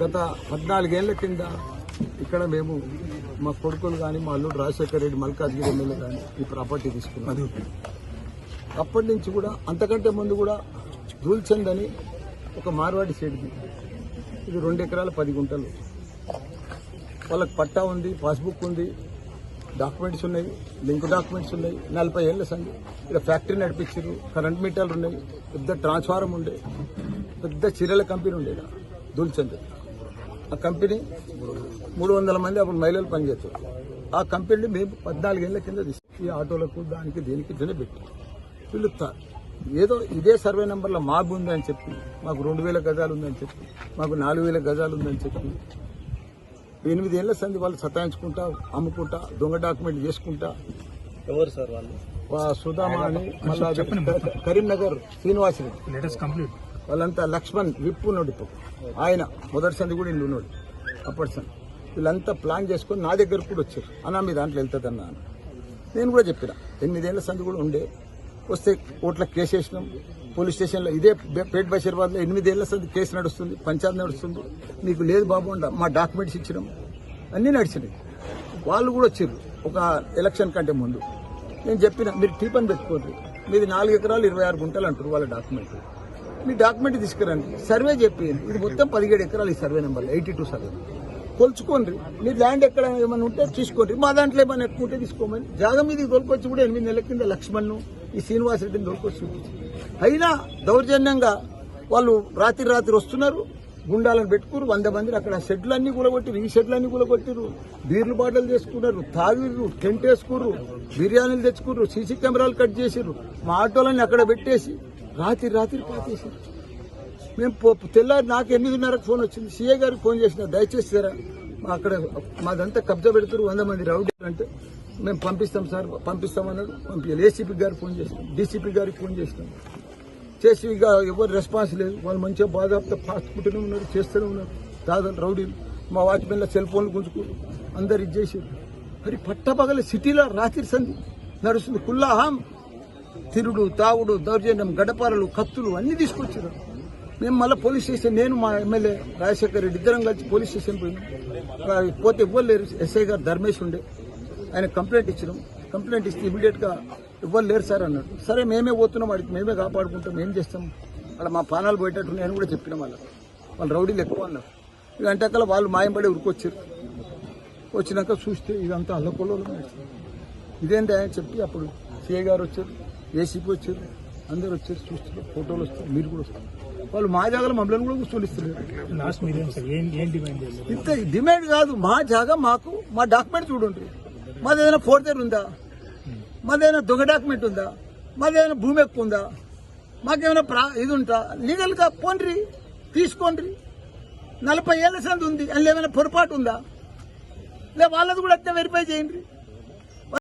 గత పద్నాలుగేళ్ళ కింద ఇక్కడ మేము మా కొడుకులు కానీ మా అల్లుడు రాజశేఖర రెడ్డి మల్కాజ్గిరి ఎమ్మెల్యే కానీ ఈ ప్రాపర్టీ తీసుకున్నాం. అప్పటి నుంచి కూడా అంతకంటే ముందు కూడా దూల్చంద్ అని ఒక మార్వాడి సైడ్ది ఇది రెండు ఎకరాల పది గుంటలు. వాళ్ళకి పట్టా ఉంది పాస్బుక్ ఉంది డాక్యుమెంట్స్ ఉన్నాయి లింక్ డాక్యుమెంట్స్ ఉన్నాయి. నలభై ఏళ్ళ సంది ఇక్కడ ఫ్యాక్టరీ నడిపించారు కరెంట్ మీటర్లు ఉన్నాయి పెద్ద ట్రాన్స్ఫారం ఉండే పెద్ద చీరల కంపెనీ ఉండే ఈడ, దూల్చంద్ ఆ కంపెనీ మూడు వందల మంది అప్పుడు మహిళలు పనిచేస్తారు. ఆ కంపెనీ మేము పద్నాలుగేళ్ళ కింద తీసుకు ఈ ఆటోలకు దానికి దీనికి ఇట్లనే పెట్టి. త- ఏదో ఇదే సర్వే నెంబర్లో మా భూమి అని చెప్పి మాకు రెండు వేల గజాలు ఉందని చెప్పి మాకు నాలుగు వేల గజాలు ఉందని చెప్పి ఎనిమిది ఏళ్ళ సంది వాళ్ళు సతాయించుకుంటా అమ్ముకుంటా దొంగ డాక్యుమెంట్ చేసుకుంటా. ఎవరు సార్ వాళ్ళు? వా- సుధామా అని మళ్ళా కరీంనగర్ శ్రీనివాసరెడ్డి. లేటెస్ట్ కంప్లీట్ వాళ్ళంతా లక్ష్మణ్ విప్పు ఉన్నాడు ఇప్పుడు. ఆయన మొదటి సంది కూడా ఇల్లు ఉన్నాడు అప్పటి సంది. వీళ్ళంతా ప్లాన్ చేసుకొని నా దగ్గరకు కూడా వచ్చారు. అన్న మీ దాంట్లో వెళ్తుందన్నా నేను కూడా చెప్పిన ఎనిమిదేళ్ళ సంది కూడా ఉండే. వస్తే కోట్ల కేసు వేసినాం. పోలీస్ స్టేషన్లో ఇదే పేట్ బషీర్బాద్లో ఎనిమిదేళ్ళ సంది కేసు నడుస్తుంది పంచాయత్ నడుస్తుంది. మీకు లేదు బాబు అండ మా డాక్యుమెంట్స్ ఇచ్చినాం. అన్నీ నడిచినాయి. వాళ్ళు కూడా వచ్చారు ఒక ఎలక్షన్ కంటే ముందు. నేను చెప్పిన మీరు టీపని పెట్టుకోండి. మీది నాలుగు ఎకరాలు ఇరవై ఆరు గుంటలు అంటారు వాళ్ళ డాక్యుమెంట్. మీ డాక్యుమెంట్ తీసుకురండి. సర్వే చెప్పింది ఇది మొత్తం పదిహేడు ఎకరాలు ఈ survey number eighty two survey కొలుచుకోండి. మీ ల్యాండ్ ఎక్కడ ఏమైనా ఉంటే తీసుకోండి. మా దాంట్లో ఏమైనా ఎక్కువ ఉంటే తీసుకోమని. జాగం మీద దొరికొచ్చి కూడా ఎనిమిది నెలల కింద లక్ష్మణ్ను ఈ శ్రీనివాస్ రెడ్డిని దొరికొచ్చి అయినా దౌర్జన్యంగా వాళ్ళు రాత్రి రాత్రి వస్తున్నారు. గుండాలను పెట్టుకురు. వంద మందిని అక్కడ షెడ్లన్నీ కూలగొట్టిరు. ఈ షెడ్లన్నీ కూలగొట్టిరు. బీర్లు బాటలు చేసుకున్నారు. తాగిరు టెంట్ వేసుకుర్రు. బిర్యానీలు తెచ్చుకుర్రు. సీసీ కెమెరాలు కట్ చేసిర్రు. మా ఆటోలన్నీ అక్కడ పెట్టేసి రాత్రి రాత్రి పాతేసారు మేము పో- తెల్లారి నాకు ఎనిమిదిన్నరకు ఫోన్ వచ్చింది. సీఏ గారికి ఫోన్ చేసిన దయచేసి సార్ మా అక్కడ మాదంతా కబ్జా పెడుతున్నారు వంద మంది రౌడీ అంటే మేము పంపిస్తాం సార్ పంపిస్తామన్నారు. పంపించాలి ఏసీపీ గారికి ఫోన్ చేసినాం డీసీపీ గారికి ఫోన్ చేసినాం చేసి ఇక ఎవరు రెస్పాన్స్ లేదు. వాళ్ళు మంచిగా బాధాపుతో పాసుకుంటూనే ఉన్నారు చేస్తూనే ఉన్నారు. దాదాపు రౌడీలు. మా వాచ్మెన్ల సెల్ ఫోన్లు గుంజుకున్నారు అందరు ఇది చేసి మరి పట్టపగల సిటీలో రాత్రి సంధి నడుస్తుంది. కుల్లాహాం. తిరుడు తాగుడు దౌర్జన్యం గడపారలు కత్తులు అన్ని తీసుకొచ్చారు. మేము మళ్ళీ పోలీస్ స్టేషన్ నేను మా ఎమ్మెల్యే రాజశేఖర్ రెడ్డి ఇద్దరం కలిసి పోలీస్ స్టేషన్ పోయినాం పోతే ఇవ్వలేరు. ఎస్ఐ గారు ధర్మేష్ ఉండే. ఆయన కంప్లైంట్ ఇచ్చినాం. కంప్లైంట్ ఇస్తే ఇమీడియట్గా ఇవ్వలేరు సార్ అన్నాడు. సరే మేమే పోతున్నాం వాడికి మేమే కాపాడుకుంటాం ఏం చేస్తాం? అలా మా ప్రాణాలు పోయేటట్టు నేను కూడా చెప్పిన వాళ్ళకి వాళ్ళు రౌడీలు ఎక్కువ అన్నారు. ఇక అంటే వాళ్ళు మాయంపడి ఉరికొచ్చారు. వచ్చినాక చూస్తే ఇదంతా అల్లకొల్లో ఇదేంటి అని చెప్పి అప్పుడు సిఐ గారు వచ్చారు. ఏసీపీ వచ్చారు అందరు వచ్చారు చూస్తారు ఫోటోలు వస్తారు మీరు కూడా వస్తారు వాళ్ళు మా జాగాలో మమ్మల్ని కూడా చేస్తారు ఇంత డిమాండ్ కాదు మా జాగా మాకు మా డాక్యుమెంట్ చూడండి. మాది ఏదైనా ఫోర్తర్ ఉందా? మాది ఏదైనా దొంగ డాక్యుమెంట్ ఉందా? మాది ఏదైనా భూమి ఎక్కువ ఉందా? మాకేమైనా ప్రా ఇది ఉంటా లీగల్గా పోండ్రి తీసుకోండి నలభై ఏళ్ళ సంది ఉంది అందులో ఏమైనా పొరపాటు ఉందా? లే వాళ్ళది కూడా అట్లా వెరిఫై చేయండి.